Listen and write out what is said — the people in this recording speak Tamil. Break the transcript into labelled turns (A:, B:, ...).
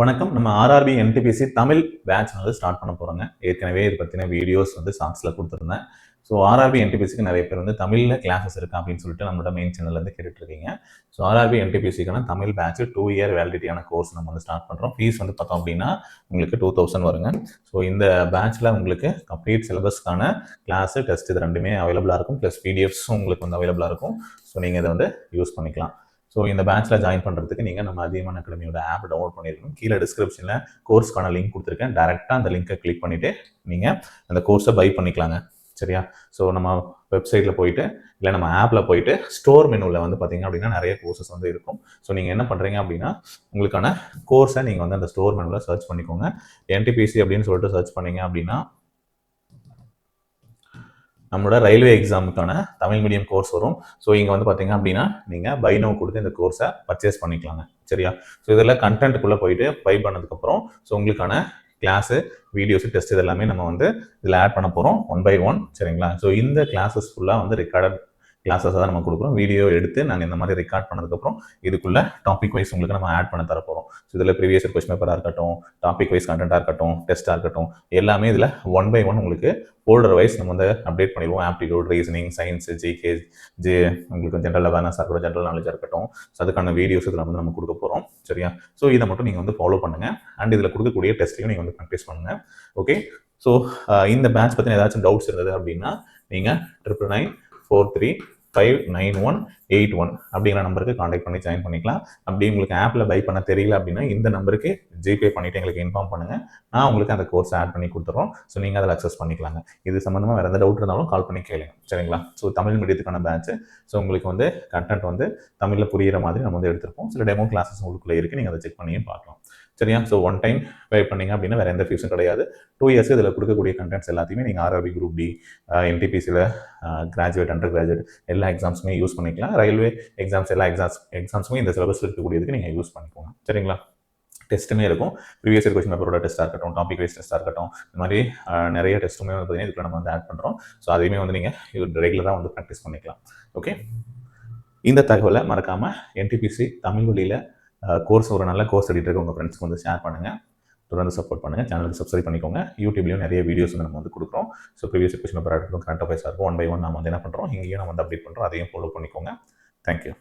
A: வணக்கம். நம்ம ஆர்ஆர்பி என்டிபிசி தமிழ் பேட்ச் வந்து ஸ்டார்ட் பண்ண போகிறோங்க ஏற்கனவே இது பற்றின வீடியோஸ் வந்து ஷார்ட்ஸில் கொடுத்துருந்தேன். ஸோ ஆர்ஆர்பி என்டிபிசிக்கு நிறைய பேர் வந்து தமிழில் கிளாஸஸ் இருக்கா அப்படின்னு சொல்லிட்டு நம்மளோட மெயின் சேனல்லேருந்து கேட்டுட்டு இருக்கீங்க ஸோ ஆர்ஆர்பி என்டிபிசிக்கான தமிழ் பேட்ச் டூ இயர் வேலிடிட்டியான கோர்ஸ் நம்ம வந்து ஸ்டார்ட் பண்ணுறோம் ஃபீஸ் வந்து பார்த்தோம் அப்படின்னா உங்களுக்கு டூ தௌசண்ட் வருங்க. ஸோ இந்த பேட்ச்சில் உங்களுக்கு கம்ப்ளீட் சிலபஸ்க்கான கிளாஸு டெஸ்ட் இது ரெண்டுமே அவைலபிளாக இருக்கும். ப்ளஸ் பிடிஎஃப்ஸும் உங்களுக்கு வந்து அவைலபிளாக இருக்கும். ஸோ நீங்கள் இதை வந்து யூஸ் பண்ணிக்கலாம். ஸோ இந்த பேட்ச்சில் ஜாயின் பண்ணுறதுக்கு நீங்கள் நம்ம அதிகமான அகாடமியோட ஆப் டவுன்லோட் பண்ணியிருக்கணும் கீழே டிஸ்கிரிப்ஷனில் கோர்ஸ்க்கான லிங்க் கொடுத்துருக்கேன். டேரெக்டாக அந்த லிங்க்கை கிளிக் பண்ணிவிட்டு நீங்கள் அந்த கோர்ஸை பை பண்ணிக்கலாங்க. சரியா? ஸோ நம்ம வெப்சைட்டில் போயிட்டு இல்லை நம்ம ஆப்பில் போயிட்டு ஸ்டோர் மெனுவில் வந்து பார்த்தீங்க அப்படின்னா நிறைய கோர்சஸ் வந்து இருக்கும். ஸோ நீங்கள் என்ன பண்ணுறீங்க அப்படின்னா உங்களுக்கான கோர்ஸை நீங்கள் வந்து அந்த ஸ்டோர் மெனுவில் சர்ச் பண்ணிக்கோங்க. என்டிபிசி அப்படின்னு சொல்லிட்டு சர்ச் பண்ணீங்க அப்படின்னா நம்மளோட ரயில்வே எக்ஸாமுக்கான தமிழ் மீடியம் கோர்ஸ் வரும். ஸோ இங்கே வந்து பார்த்தீங்க அப்படின்னா நீங்கள் பைனோ கொடுத்து இந்த கோர்ஸை பர்ச்சேஸ் பண்ணிக்கலாங்க. சரியா? ஸோ இதில் கண்டென்ட்டுக்குள்ளே போயிட்டு பை பண்ணதுக்கப்புறம் ஸோ உங்களுக்கான கிளாஸு வீடியோஸு டெஸ்ட் இது எல்லாமே நம்ம வந்து இதில் ஆட் பண்ண போகிறோம் ஒன் பை ஒன் சரிங்களா? ஸோ இந்த கிளாஸஸ் ஃபுல்லாக வந்து ரெக்கார்டட் கிளாஸஸாக தான் நம்ம கொடுக்குறோம். வீடியோ எடுத்து நாங்கள் இந்த மாதிரி ரெக்கார்ட் பண்ணதுக்கப்புறம் இதுக்குள்ள டாபிக் வைஸ் உங்களுக்கு நம்ம ஆட் பண்ண தர போகிறோம் ஸோ இதில் ப்ரீவியஸ் கொஸ்டின் பேப்பராக இருக்கட்டும் டாபிக் வைஸ் கண்டென்ட்டாக இருக்கட்டும் டெஸ்ட்டாக இருக்கட்டும் எல்லாமே இதில் ஒன் பை ஒன் உங்களுக்கு ஃபோல்டர் வைஸ் நம்ம வந்து அப்டேட் பண்ணிடுவோம். ஆப்டிடியூட் ரீசனிங் சயின்ஸ் ஜிகே ஜே உங்களுக்கு ஜென்ரல் அவேர்னஸாக இருக்கட்டும் ஜென்ரல் நாலேஜாக இருக்கட்டும். ஸோ அதுக்கான வீடியோஸ் இதில் வந்து நம்ம கொடுக்க போகிறோம் சரியா? ஸோ இதை மட்டும் நீங்கள் வந்து ஃபாலோ பண்ணுங்கள் அண்ட் இதில் கொடுக்கக்கூடிய டெஸ்ட்டையும் நீங்கள் வந்து ப்ராக்டிஸ் பண்ணுங்கள் ஓகே ஸோ இந்த பேட்ச் பற்றின ஏதாச்சும் டவுட்ஸ் இருந்தது அப்படின்னா நீங்கள் triple nine four three five nine one eight one அப்படிங்கிற நம்பருக்கு காண்டாக்ட் பண்ணி ஜாயின் பண்ணிக்கலாம். அப்படி உங்களுக்கு ஆப்பில் பை பண்ண தெரியல அப்படின்னா இந்த நம்பருக்கு ஜிபே பண்ணிவிட்டு எங்களுக்கு இன்ஃபார்ம் பண்ணுங்கள் நான் உங்களுக்கு அந்த கோர்ஸ் ஆட் பண்ணி கொடுத்துறோம். ஸோ நீங்கள் அதில் அக்சஸ் பண்ணிக்கலாங்க. இது சம்மந்தமாக வேறு எந்த டவுட் இருந்தாலும் கால் பண்ணி கேளுங்க. சரிங்களா? ஸோ தமிழ் மீடியத்துக்கான பேட்ச் ஸோ உங்களுக்கு வந்து கண்டென்ட் வந்து தமிழில் புரியிற மாதிரி நம்ம வந்து எடுத்திருப்போம். சில டெமோ கிளாஸஸ் உங்களுக்குள்ளே இருக்குது நீங்கள் அதை செக் பண்ணியும் பார்க்கலாம். சரியா? ஸோ ஒன் டைம் பே பண்ணீங்க அப்படின்னா வேறு எந்த ஃபீஸும் கிடையாது. டூ இயர்ஸ் இதில் கொடுக்கக்கூடிய கண்டென்ட்ஸ் எல்லாத்தையுமே நீங்கள் ஆர்ஆர்பி குரூப் டி என்டிபிசியில் கிராஜுவேட் அண்டர் கிராஜுவேட் எல்லா எக்ஸாம்ஸுமே யூஸ் பண்ணிக்கலாம். ரயில்வே எக்ஸாம்ஸ் எல்லா எக்ஸாம்ஸ் எக்ஸாம்ஸுமே இந்த சிலபஸ் இருக்கக்கூடியதுக்கு நீங்கள் யூஸ் பண்ணிக்கோங்க. சரிங்களா? டெஸ்ட்டுமே இருக்கும். ப்ரீவியஸ் இயர் கொஸ்டின் பேப்பரோட டெஸ்ட்டாக இருக்கட்டும் டாபிக் வைஸ் டெஸ்ட்டாக இருக்கட்டும் இந்த மாதிரி நிறைய டெஸ்ட்டுமே வந்து பார்த்தீங்கன்னா இதுக்குள்ள நம்ம வந்து ஆட் பண்ணுறோம் ஸோ அதையுமே வந்து நீங்கள் ரெகுலராக வந்து ப்ராக்டிஸ் பண்ணிக்கலாம். ஓகே இந்த தகவலை மறக்காமல் என்டிபிசி தமிழ் வழியில் கோர்ஸ் ஒரு நல்ல கோர்ஸ் எடுத்துகிட்டு இருக்க உங்கள் ஃப்ரெண்ட்ஸ்க்கு வந்து ஷேர் பண்ணுங்கள் தொடர்ந்து சப்போர்ட் பண்ணுங்கள் சேனலுக்கு சப்ஸ்கிரைப் பண்ணிக்கோங்க. யூடியூப்லேயும் நிறைய வீடியோஸ் வந்து நம்ம வந்து கொடுக்குறோம். ஸோ ப்ரீவியஸ் கொஸ்டின் பேப்பர் இருக்கட்டும் கரண்ட் அஃபேர்ஸாக இருக்கும் ஒன் பை ஒன் நம்ம வந்து என்ன பண்ணுறோம் இங்கேயும் நம்ம வந்து அப்டேட் பண்ணுறோம் அதையும் ஃபாலோ பண்ணிக்கோங்க. தேங்க்யூ